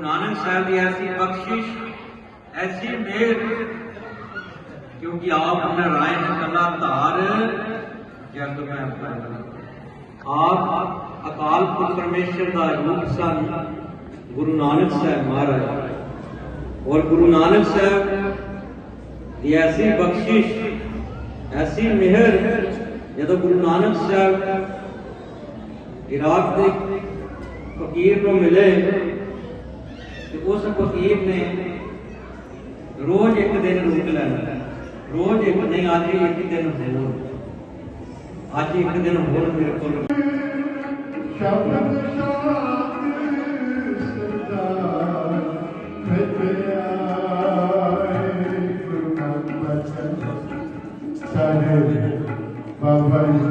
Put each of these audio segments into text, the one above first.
ਗੁਰੂ ਨਾਨਕ ਸਾਹਿਬ ਦੀ ਐਸੀ ਬਖਸ਼ਿਸ਼ ਐਸੀ ਮਿਹਰ ਕਿਉਂਕਿ ਆਪ ਨਾਰਾਇਣ ਕਲਾ ਧਾਰ ਜਗ ਮੈਂ ਪਾਇਆ ਆਪ ਅਕਾਲ ਪੁਰਖ ਪਰਮੇਸ਼ਰ ਦਾ ਰੂਪ ਸਨ ਗੁਰੂ ਨਾਨਕ ਸਾਹਿਬ ਮਹਾਰਾਜ ਔਰ ਗੁਰੂ ਨਾਨਕ ਸਾਹਿਬ ਦੀ ਐਸੀ ਬਖਸ਼ਿਸ਼ ਐਸੀ ਮਿਹਰ ਜਦੋਂ ਗੁਰੂ ਨਾਨਕ ਸਾਹਿਬ ਇਰਾਕ ਦੇ ਫਕੀਰ ਨੂੰ ਮਿਲੇ ਤੇ ਉਸ ਫਕੀਰ ਨੇ ਰੋਜ਼ ਇੱਕ ਦਿਨ ਰੁਕ ਲੈਣਾ ਰੋਜ਼ ਇੱਕ ਨਹੀਂ ਅੱਜ ਇੱਕ ਦਿਨ ਹੋਰ ਅੱਜ ਇੱਕ ਦਿਨ ਹੋਰ ਮੇਰੇ ਕੋਲ ਸ਼ਬਦ ਸ਼ਾਂਤ ਸਦਾ ਮਿਟਿਆ ਗੁਰੂ ਨਾਨਕ ਬਚਨ ਸਾਰੇ ਬਾਬਾ ਜੀ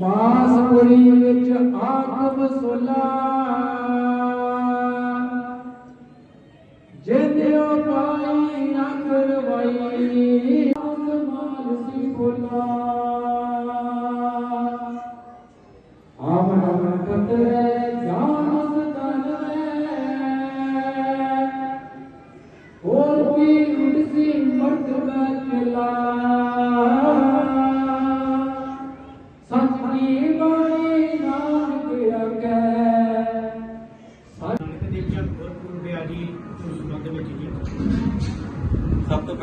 ਮਾਸਪੁਰੀ ਵਿੱਚ ਆਖਬ ਸੁਲਾ।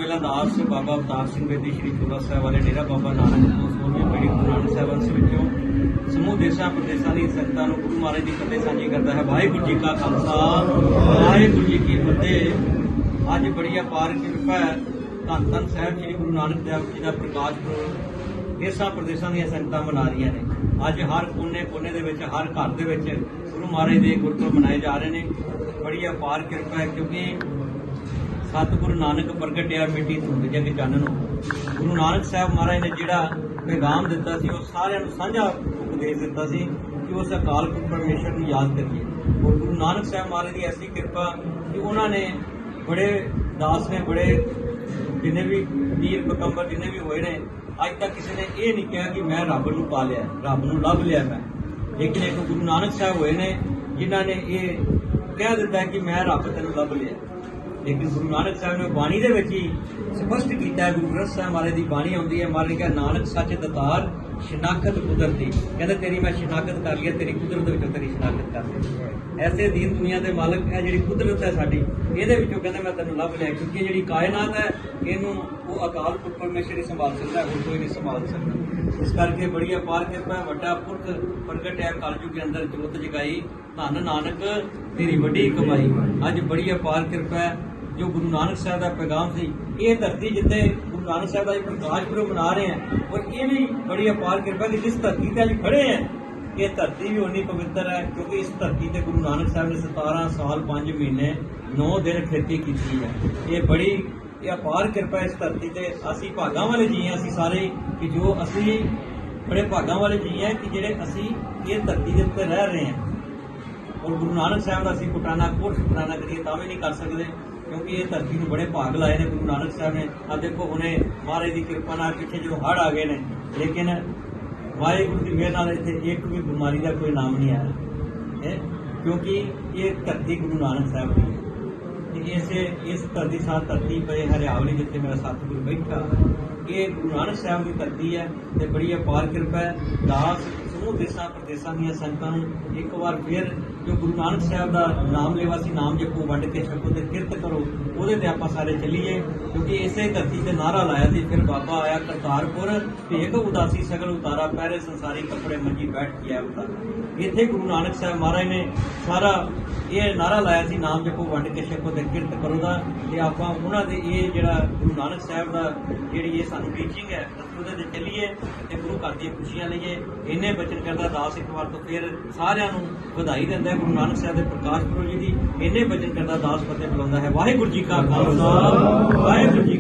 ਪਹਿਲਾਂ ਦਾਸ ਬਾਬਾ ਅਵਤਾਰ ਸਿੰਘ ਬੇਦੀ ਸ਼੍ਰੀ ਚੋਲਾ ਸਾਹਿਬ ਵਾਲੇ ਡੇਰਾ ਬਾਬਾ ਨਾਨਕ ਤੋਂ ਸੋਹਣੇ ਪੀੜੀ ਗੁਰੂ ਨਾਨਕ ਸਾਹਿਬ ਅੰਸ਼ ਵਿੱਚੋਂ ਸਮੂਹ ਦੇਸ਼ਾਂ ਪ੍ਰਦੇਸ਼ਾਂ ਦੀ ਸੰਗਤਾਂ ਨੂੰ ਗੁਰੂ ਮਹਾਰਾਜ ਦੀ ਫਤਿਹ ਸਾਂਝੀ ਕਰਦਾ ਹੈ। ਵਾਹਿਗੁਰੂ ਜੀ ਕਾ ਖਾਲਸਾ, ਵਾਹਿਗੁਰੂ ਜੀ ਕੀ ਫਤਿਹ। ਅੱਜ ਬੜੀ ਅਪਾਰ ਕਿਰਪਾ ਹੈ, ਧੰਨ ਧੰਨ ਸਾਹਿਬ ਸ੍ਰੀ ਗੁਰੂ ਨਾਨਕ ਦੇਵ ਜੀ ਦਾ ਪ੍ਰਕਾਸ਼ ਪੁਰਬ ਦੇਸ਼ਾਂ ਪ੍ਰਦੇਸ਼ਾਂ ਦੀਆਂ ਸੰਗਤਾਂ ਮਨਾ ਰਹੀਆਂ ਨੇ। ਅੱਜ ਹਰ ਕੋਨੇ ਕੋਨੇ ਦੇ ਵਿੱਚ, ਹਰ ਘਰ ਦੇ ਵਿੱਚ ਗੁਰੂ ਮਹਾਰਾਜ ਦੇ ਗੁਰਪੁਰਬ ਮਨਾਏ ਜਾ ਰਹੇ ਨੇ। ਬੜੀ ਅਪਾਰ ਕਿਰਪਾ ਹੈ ਕਿਉਂਕਿ ਸਤਿਗੁਰੂ ਨਾਨਕ ਪ੍ਰਗਟਿਆ ਮਿੱਟੀ ਧੁੰਦ ਜਗ ਚਾਨਣ ਗੁਰੂ ਨਾਨਕ ਸਾਹਿਬ ਮਹਾਰਾਜ ਨੇ ਜਿਹੜਾ ਪੈਗਾਮ ਦਿੱਤਾ ਸੀ, ਉਹ ਸਾਰਿਆਂ ਨੂੰ ਸਾਂਝਾ ਉਪਦੇਸ਼ ਦਿੱਤਾ ਸੀ ਕਿ ਉਸ ਅਕਾਲ ਪੁਰਖ ਪਰਮੇਸ਼ਰ ਨੂੰ ਯਾਦ ਕਰੀਏ। ਔਰ ਗੁਰੂ ਨਾਨਕ ਸਾਹਿਬ ਮਹਾਰਾਜ ਦੀ ਐਸੀ ਕਿਰਪਾ ਕਿ ਉਹਨਾਂ ਨੇ ਬੜੇ ਦਾਸ ਨੇ, ਬੜੇ ਜਿੰਨੇ ਵੀ ਵੀਰ ਪਕੰਬਰ ਜਿੰਨੇ ਵੀ ਹੋਏ ਨੇ, ਅੱਜ ਤੱਕ ਕਿਸੇ ਨੇ ਇਹ ਨਹੀਂ ਕਿਹਾ ਕਿ ਮੈਂ ਰੱਬ ਨੂੰ ਪਾ ਲਿਆ, ਰੱਬ ਨੂੰ ਲੱਭ ਲਿਆ ਮੈਂ। ਲੇਕਿਨ ਇੱਕ ਗੁਰੂ ਨਾਨਕ ਸਾਹਿਬ ਹੋਏ ਨੇ, ਜਿਨ੍ਹਾਂ ਨੇ ਇਹ ਕਹਿ ਦਿੱਤਾ ਕਿ ਮੈਂ ਰੱਬ ਤੈਨੂੰ ਲੱਭ ਲਿਆ। ਲੇਕਿਨ ਗੁਰੂ ਨਾਨਕ ਸਾਹਿਬ ਨੇ ਬਾਣੀ ਦੇ ਵਿੱਚ ਹੀ ਸਪਸ਼ਟ ਕੀਤਾ ਗੁਰੂ ਗ੍ਰੰਥ ਸਾਹਿਬ ਮਹਾਰਾਜ ਦੀ ਬਾਣੀ ਆਉਂਦੀ ਹੈ, ਮਹਾਰਾਜ ਕਿਹਾ, ਨਾਨਕ ਸੱਚ ਦਤਾਰ, ਸ਼ਨਾਖਤ ਕੁਦਰਤੀ। ਕਹਿੰਦਾ, ਤੇਰੀ ਮੈਂ ਸ਼ਨਾਖਤ ਕਰ ਲਈ ਤੇਰੀ ਕੁਦਰਤ ਵਿੱਚੋਂ ਤੇਰੀ ਸ਼ਨਾਖਤ ਕਰ ਲਈ ਐਸੇ ਦੀਨ ਦੁਨੀਆ ਦੇ ਮਾਲਕ ਹੈ ਜਿਹੜੀ ਕੁਦਰਤ ਹੈ ਸਾਡੀ, ਇਹਦੇ ਵਿੱਚੋਂ ਕਹਿੰਦੇ, ਮੈਂ ਤੈਨੂੰ ਲੱਭ ਲਿਆ, ਕਿਉਂਕਿ ਜਿਹੜੀ ਕਾਇਨਾਤ ਹੈ, ਇਹਨੂੰ ਉਹ ਅਕਾਲ ਪੁਰਖ ਪਰਮੇਸ਼ਰ ਹੀ ਸੰਭਾਲ ਸਕਦਾ ਹੈ, ਹੋਰ ਕੋਈ ਨਹੀਂ ਸੰਭਾਲ ਸਕਦਾ। ਇਸ ਕਰਕੇ ਬੜੀ ਅਪਾਰ ਕਿਰਪਾ ਵੱਡਾ ਪੁਰਖ ਪ੍ਰਗਟ ਹੈ ਕਲਯੁਗ ਦੇ ਅੰਦਰ ਜੋਤ ਜਗਾਈ। ਧੰਨ ਨਾਨਕ, ਤੇਰੀ ਵੱਡੀ ਕਮਾਈ। ਅੱਜ ਬੜੀ ਅਪਾਰ ਕਿਰਪਾ ਹੈ ਜੋ ਗੁਰੂ ਨਾਨਕ ਸਾਹਿਬ ਦਾ ਪੈਗਾਮ ਸੀ, ਇਹ ਧਰਤੀ ਜਿੱਥੇ ਗੁਰੂ ਨਾਨਕ ਸਾਹਿਬ ਦਾ ਇਹ ਪ੍ਰਕਾਸ਼ ਪੁਰਬ ਮਨਾ ਰਹੇ ਹਾਂ ਔਰ ਇਹ ਵੀ ਬੜੀ ਅਪਾਰ ਕਿਰਪਾ ਕਿ ਜਿਸ ਧਰਤੀ ਤੇ ਅੱਜ ਖੜੇ ਹਾਂ ਇਹ ਧਰਤੀ ਵੀ ਉਨੀ ਪਵਿੱਤਰ ਹੈ, ਕਿਉਂਕਿ ਇਸ ਧਰਤੀ ਤੇ ਗੁਰੂ ਨਾਨਕ ਸਾਹਿਬ ਨੇ 17 ਸਾਲ 5 ਮਹੀਨੇ 9 ਦਿਨ ਖੇਤੀ ਕੀਤੀ ਹੈ। ਇਹ ਬੜੀ, ਇਹ ਅਪਾਰ ਕਿਰਪਾ ਇਸ ਧਰਤੀ ਤੇ, ਅਸੀਂ ਭਾਗਾਂ ਵਾਲੇ ਜੀ ਹਾਂ, ਅਸੀਂ ਸਾਰੇ ਕਿ ਜੋ ਅਸੀਂ ਬੜੇ ਭਾਗਾਂ ਵਾਲੇ ਜੀ ਹਾਂ, ਕਿ ਜਿਹੜੇ ਅਸੀਂ ਇਹ ਧਰਤੀ ਦੇ ਉੱਤੇ ਰਹਿ ਰਹੇ ਹਾਂ। ਔਰ ਗੁਰੂ ਨਾਨਕ ਸਾਹਿਬ ਦਾ ਅਸੀਂ ਕੁਟਾਣਾ ਕੋਟ ਕੁਟਾਣਾ ਕਰੀਏ ਤਾਂ ਵੀ ਨਹੀਂ ਕਰ ਸਕਦੇ। ਕਿਉਂਕਿ ਇਹ ਧਰਤੀ ਨੂੰ ਬੜੇ ਭਾਗ ਲਾਏ ਨੇ, ਗੁਰੂ ਨਾਨਕ ਸਾਹਿਬ ਨੇ। ਆ ਦੇਖੋ, ਹੁਣੇ ਮਹਾਰਾਜ ਦੀ ਕਿਰਪਾ ਨਾਲ ਪਿੱਛੇ ਜਦੋਂ ਹੜ੍ਹ ਆ ਗਏ ਨੇ, ਲੇਕਿਨ ਵਾਹਿਗੁਰੂ ਦੀ ਮਿਹਰ ਨਾਲ ਇੱਥੇ ਇੱਕ ਵੀ ਬਿਮਾਰੀ ਦਾ ਕੋਈ ਨਾਮ ਨਹੀਂ ਆਇਆ। ਹੈ? ਕਿਉਂਕਿ ਇਹ ਧਰਤੀ ਗੁਰੂ ਨਾਨਕ ਸਾਹਿਬ ਦੀ ਹੈ। ਤੇ ਇਸੇ, ਇਸ ਧਰਤੀ ਸਾਹ ਧਰਤੀ ਪਏ ਹਰਿਆਵਲੀ ਜਿੱਥੇ ਮੇਰਾ ਸਤਿਗੁਰੂ ਬੈਠਾ। ਇਹ ਗੁਰੂ ਨਾਨਕ ਸਾਹਿਬ ਦੀ ਧਰਤੀ ਹੈ ਤੇ ਬੜੀ ਅਪਾਰ ਕਿਰਪਾ ਹੈ। ਦਾਸ ਸਮੂਹ ਦੇਸ਼ਾਂ ਪ੍ਰਦੇਸ਼ਾਂ ਦੀਆਂ ਸੰਗਤਾਂ ਨੂੰ ਇੱਕ ਵਾਰ ਫਿਰ ਜੋ ਗੁਰੂ ਨਾਨਕ ਸਾਹਿਬ ਦਾ ਨਾਮ ਲੈਵਾ ਸੀ, ਨਾਮ ਜਪੋ ਵੰਡ ਕੇ ਛਕੋ ਤੇ ਕਿਰਤ ਕਰੋ, ਉਹਦੇ ਤੇ ਆਪਾਂ ਸਾਰੇ ਚੱਲੀਏ, ਕਿਉਂਕਿ ਇਸੇ ਧਰਤੀ ਤੇ ਨਾਰਾ ਲਾਇਆ ਸੀ, ਫਿਰ ਬਾਬਾ ਆਇਆ ਕਰਤਾਰਪੁਰ ਭੇਖ ਉਦਾਸੀ ਸਗਲ ਉਤਾਰਾ ਪਹਿਰੇ ਸੰਸਾਰੀ ਕੱਪੜੇ ਮੰਜੀ ਬੈਠ ਕੇ ਆਇਆ ਉਤਾਰਾ ਇੱਥੇ ਗੁਰੂ ਨਾਨਕ ਸਾਹਿਬ ਮਹਾਰਾਜ ਨੇ ਸਾਰਾ ਇਹ ਨਾਰਾ ਲਾਇਆ ਸੀ, ਨਾਮ ਜਪੋ ਵੰਡ ਕੇ ਛਕੋ ਤੇ ਕਿਰਤ ਕਰੋ ਦਾ, ਤੇ ਆਪਾਂ ਉਹਨਾਂ ਦੇ ਇਹ ਜਿਹੜਾ ਗੁਰੂ ਨਾਨਕ ਸਾਹਿਬ ਦਾ ਜਿਹੜੀ ਇਹ ਸਾਨੂੰ ਟੀਚਿੰਗ ਹੈ ਉਹਦੇ ਤੇ ਚੱਲੀਏ ਤੇ ਗੁਰੂ ਘਰ ਦੀਆਂ ਖੁਸ਼ੀਆਂ ਲਈਏ। ਇੰਨੇ ਬਚਨ ਕਰਦਾ ਦਾਸ ਇੱਕ ਵਾਰ ਤੋਂ ਫਿਰ ਸਾਰਿਆਂ ਨੂੰ ਵਧਾਈ ਦਿੰਦਾ ਹੈ। ਗੁਰੂ ਨਾਨਕ ਸਾਹਿਬ ਦੇ ਪ੍ਰਕਾਸ਼ ਪੁਰਬ ਜੀ ਦੀ ਇੰਨੇ ਬਚਨ ਕਰਦਾ ਦਾਸ ਫਤਿਹ ਬੁਲਾਉਂਦਾ ਹੈ। ਵਾਹਿਗੁਰੂ ਜੀ ਕਾ ਖਾਲਸਾ, ਵਾਹਿਗੁਰੂ ਜੀ